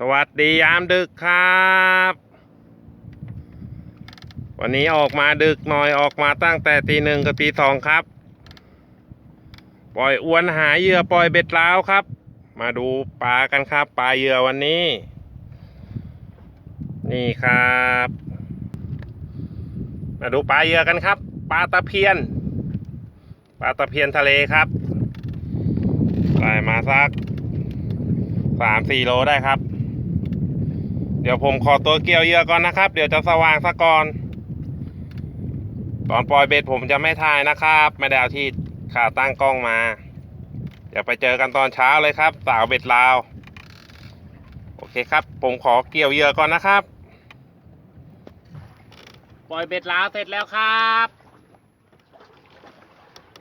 สวัสดียามดึกครับ วันนี้ออกมาดึกหน่อยออกมาตั้งแต่ตีหนึ่งกับตีสองครับ ปล่อยอวนหาเหยื่อปล่อยเบ็ดล้าวครับ มาดูปลากันครับปลาเหยื่อวันนี้ นี่ครับ มาดูปลาเหยื่อกันครับปลาตะเพียนปลาตะเพียนทะเลครับได้มาสักสามสี่โลได้ครับ ดี๋ยวผมขอตัวเกี่ยวเหยื่อก่อนนะครับ เดี๋ยวจะสว่างซะก่อน ตอนปล่อยเบ็ดผมจะไม่ถ่ายนะครับ ไม่ได้เอาที่ขาตั้งกล้องมา เดี๋ยวไปเจอกันตอนเช้าเลยครับ สาวเบ็ดลาว โอเคครับ ผมขอเกี่ยวเหยื่อก่อนนะครับ ปล่อยเบ็ดลาวเสร็จแล้วครับ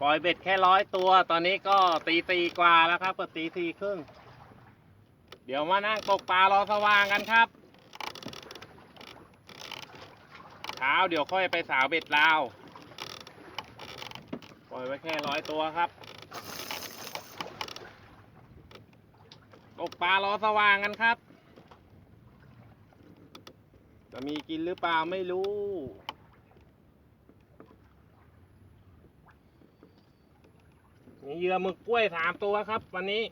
ปล่อยเบ็ดแค่ร้อยตัว ตอนนี้ก็ตีตีกว่าแล้วครับก็ตีสี่ครึ่ง เดี๋ยวมานั่งตกปลารอสว่างกันครับ เช้าเดี๋ยวค่อยไปสาวเบ็ดลาว ปล่อยไว้แค่ร้อยตัวครับ ตกปลารอสว่างกันครับ จะมีกินหรือเปล่าไม่รู้มีเหยื่อมึกกล้วยสามตัวครับ วันนี้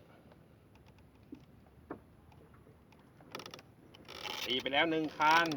ตีไปแล้วหนึ่งคัน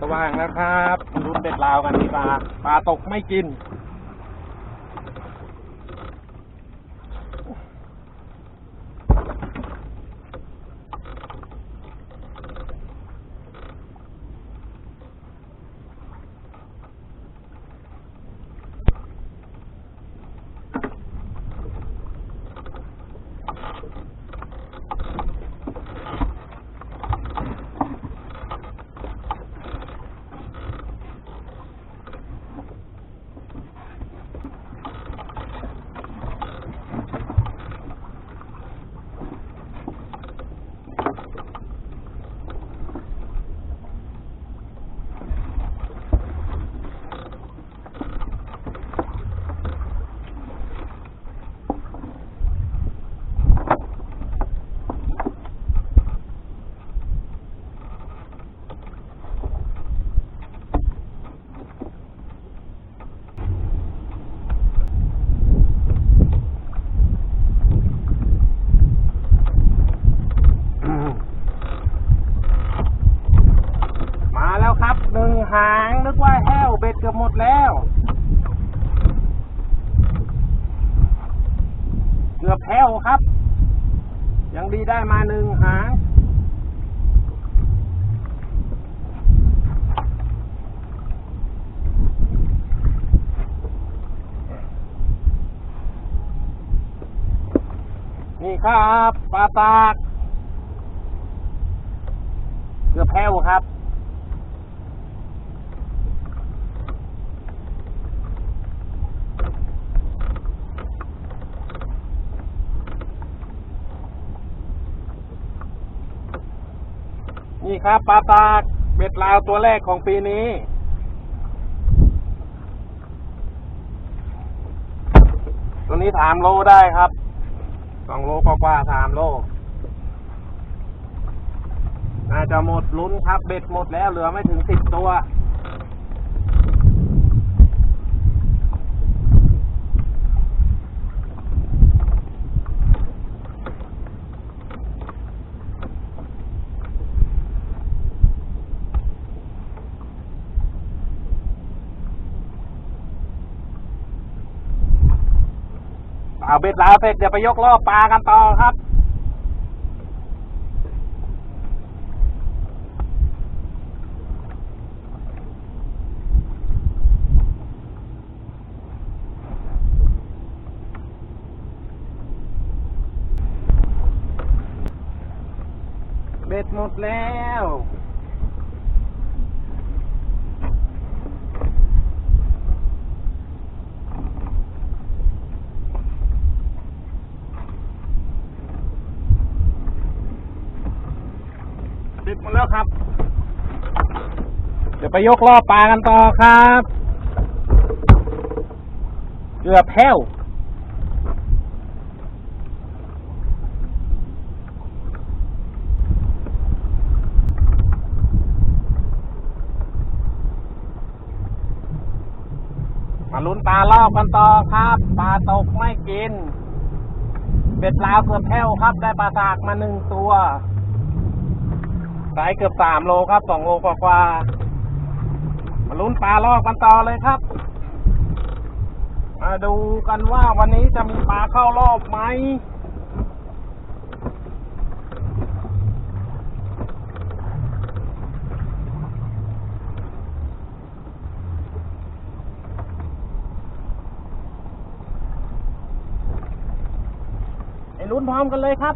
สว่างแล้วครับรุนเบ็ดลาวกันดีกว่าปลาตกไม่กิน มาแล้วครับหนึ่งหางนึกว่าแห้วเบ็ดเกือบหมดแล้ว เกือบแห้วครับ ยังดีได้มาหนึ่งหางนี่ครับปลาตากเกือบแห้วครับ นี่ ครับปลาตากเบ็ดลาวตัวแรกของปีนี้ ตัวนี้สามโลได้ครับสองโลกว่าสามโลน่าจะหมดลุ้นครับ เบ็ดหมดแล้วเหลือไม่ถึงสิบตัว เสร็จเดี๋ยวไปยกรอปลากันต่อครับเบ็ดหมดแล้ว หมดแล้วครับ เดี๋ยวไปยกรอบปลากันต่อครับเกือบแพ้วมาลุ้นปลารอบกันต่อครับ ปลาตกไม่กิน เป็ดลาวเกือบแพ้วครับ ได้ปลาสากมาหนึ่งตัว สายเกือบสามโลครับสองโลกว่าๆมาลุ้นปลารอบกันต่อเลยครับ มาดูกันว่าวันนี้จะมีปลาเข้ารอบไหมไอ้ลุ้นพร้อมกันเลยครับ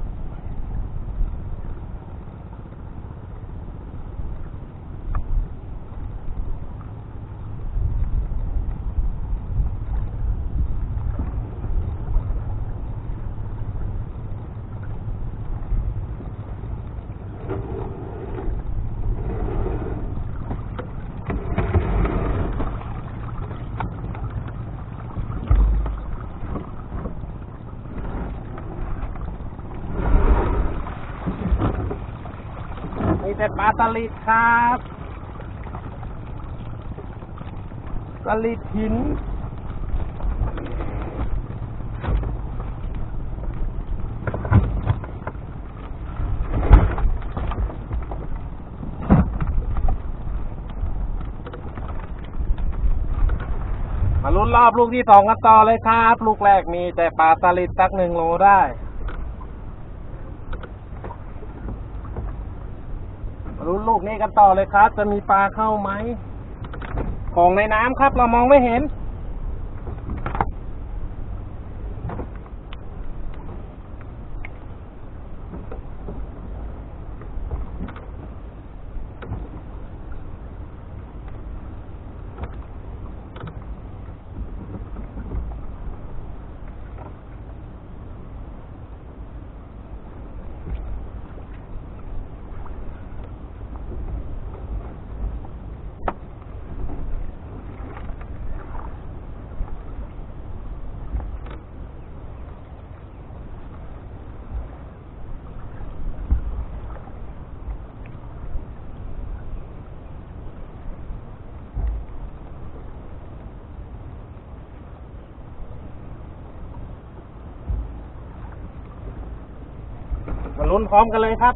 มีแต่ปลาสลิดครับสลิดหินมาลุ้นรอบลูกที่สองกันต่อเลยครับ ลูกแรกมีแต่ปลาสลิดสักหนึ่งโลได้ มา ลุ้นลูกนี้กันต่อเลยครับ จะมีปลาเข้าไหมของในน้ำครับ เรามองไม่เห็น ลุ้นพร้อมกันเลยครับ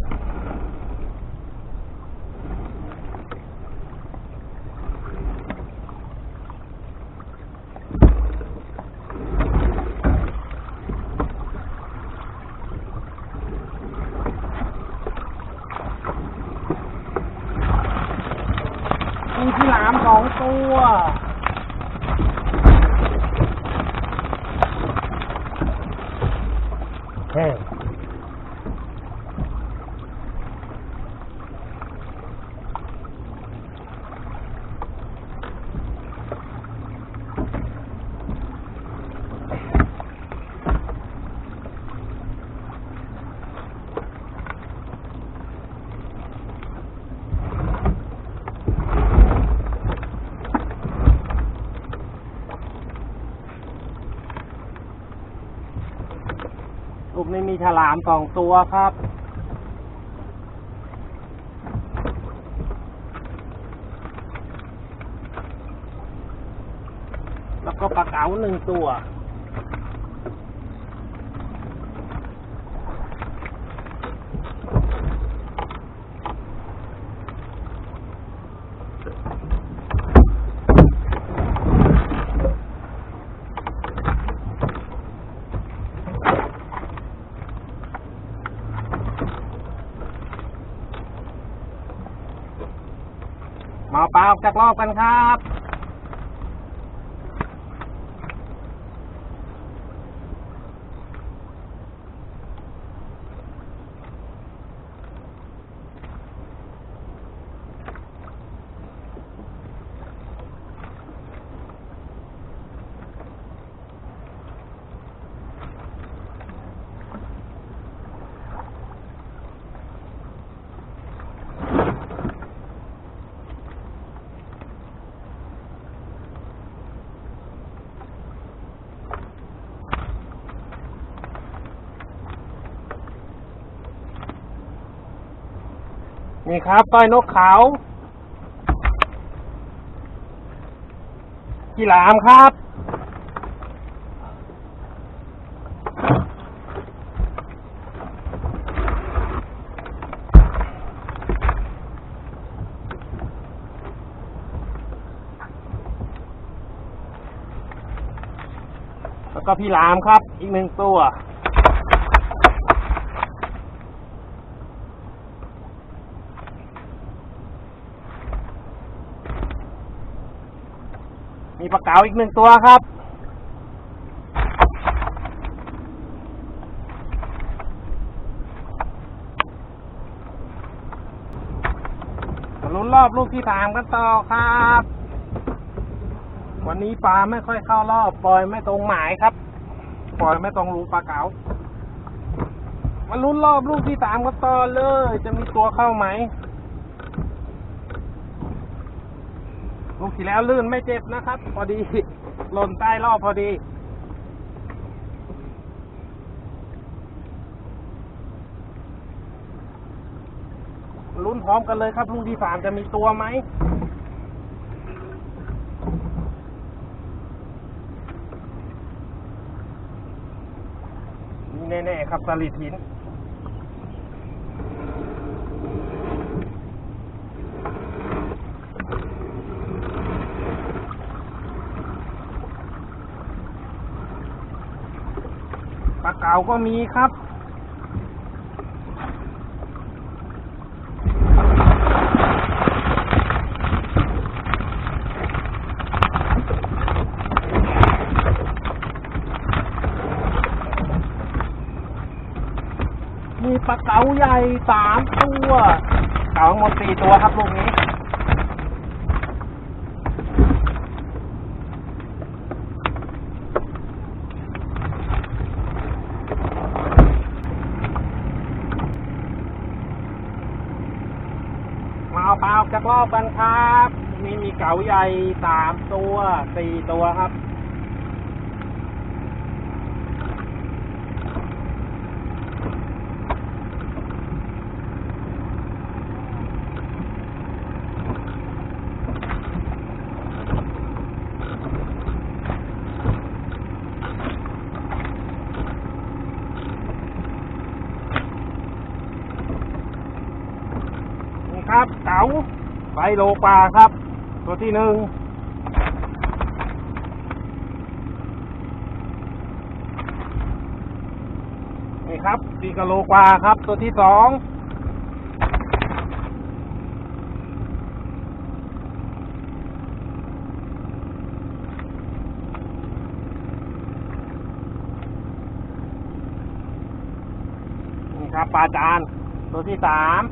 มีที่หลามสองตัว เฮ้ ลูกนี้มีฉลามสองตัวครับ แล้วก็ปลาเก๋าหนึ่งตัว มาปลาออกจากรอบกันครับ ม นี่ครับต้อยนกขาวกีหลามครับ แล้วก็พี่หลามครับ อีกหนึ่งตัว มีปลาเก๋าอีกหนึ่งตัวครับ มาลุ้นรอบลูกที่สามกันต่อครับ วันนี้ปลาไม่ค่อยเข้ารอบปล่อยไม่ตรงหมายครับ ปล่อยไม่ตรงรูปลาเก๋ามาลุ้นรอบลูกที่สามกันต่อเลย จะมีตัวเข้าไหม ลูกที่แล้วลื่นไม่เจ็บนะครับ พอดีหล่นใต้รอบพอดี ลุ้นพร้อมกันเลยครับลูกที่สามจะมีตัวไหมนี่แน่ๆครับสลิดหินาก็มีครับ มีปลาเก๋าใหญ่สามตัว เก๋าหมดสี่ตัวครับลูกนี้ มา เอาปลาออกจากรอบกันครับนี่มีเก๋าใหญ่สามตัวสี่ตัวครับ นี่ครับเก๋าไฟ โลปลาครับ ตัวที่หนึ่งนี่ครับสี่กิโลกว่าครับ ตัวที่สองนี่ครับปลาจานตัวที่สาม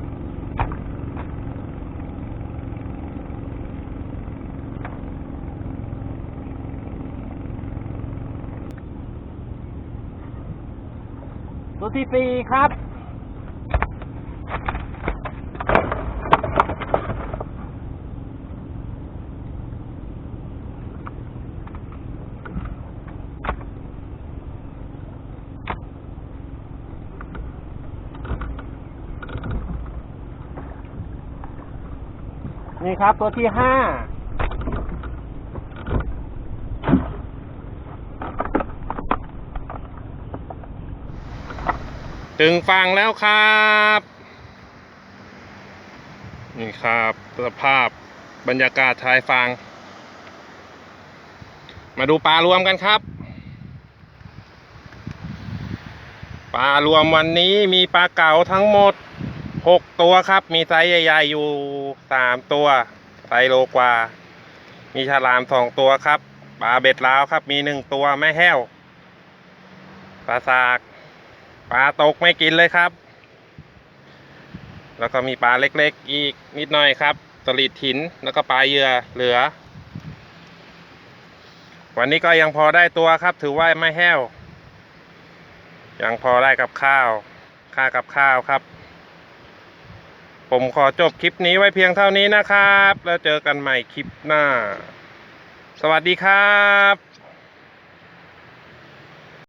ตัวที่สี่ครับ นี่ครับตัวที่ห้า ถึงฝั่งแล้วครับ นี่ครับสภาพบรรยากาศชายฝั่งมาดูปลารวมกันครับ ปลารวมวันนี้มีปลาเก๋าทั้งหมดหกตัวครับ มีไซส์ใหญ่ๆอยู่สามตัวไซส์โลกว่า มีฉลามสองตัวครับ ปลาเบ็ดลาวครับ มีหนึ่งตัวแม่แห้ว ปลาสาก ปลาตกไม่กินเลยครับ แล้วก็มีปลาเล็กๆ อีกนิดหน่อยครับสลิดหินแล้วก็ปลาเหยื่อเหลือ วันนี้ก็ยังพอได้ตัวครับ ถือว่าไม่แห้ว ยังพอได้กับข้าว ค่ากับข้าวครับ ผมขอจบคลิปนี้ไว้เพียงเท่านี้นะครับ แล้วเจอกันใหม่คลิปหน้า สวัสดีครับ